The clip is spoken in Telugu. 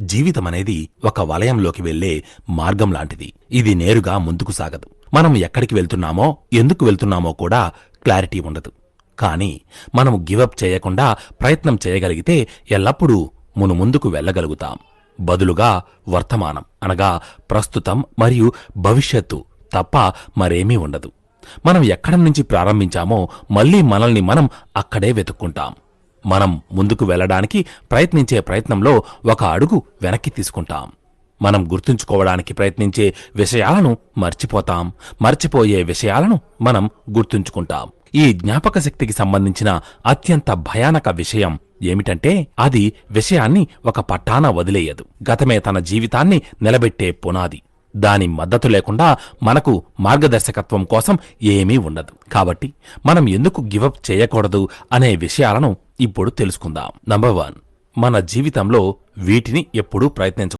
జీవితం అనేది ఒక వలయంలోకి వెళ్ళే మార్గం లాంటిది. ఇది నేరుగా ముందుకు సాగదు. మనం ఎక్కడికి వెళ్తున్నామో ఎందుకు వెళ్తున్నామో కూడా క్లారిటీ ఉండదు. కానీ మనం గివప్ చేయకుండా ప్రయత్నం చేయగలిగితే ఎల్లప్పుడూ మును ముందుకు వెళ్ళగలుగుతాం. బదులుగా వర్తమానం అనగా ప్రస్తుతం మరియు భవిష్యత్తు తప్ప మరేమీ ఉండదు. మనం ఎక్కడి నుంచి ప్రారంభించామో మళ్ళీ మనల్ని మనం అక్కడే వెతుక్కుంటాం. మనం ముందుకు వెళ్ళడానికి ప్రయత్నించే ప్రయత్నంలో ఒక అడుగు వెనక్కి తీసుకుంటాం. మనం గుర్తుంచుకోవడానికి ప్రయత్నించే విషయాలను మర్చిపోతాం. మర్చిపోయే విషయాలను మనం గుర్తుంచుకుంటాం. ఈ జ్ఞాపక శక్తికి సంబంధించిన అత్యంత భయానక విషయం ఏమిటంటే అది విషయాన్ని ఒక పట్టాన వదిలేయదు. గతమే తన జీవితాన్ని నిలబెట్టే పునాది. దాని మద్దతు లేకుండా మనకు మార్గదర్శకత్వం కోసం ఏమీ ఉండదు. కాబట్టి మనం ఎందుకు గివప్ చేయకూడదు అనే విషయాలను ఇప్పుడు తెలుసుకుందాం. నంబర్ వన్ మన జీవితంలో వీటిని ఎప్పుడూ ప్రయత్నించ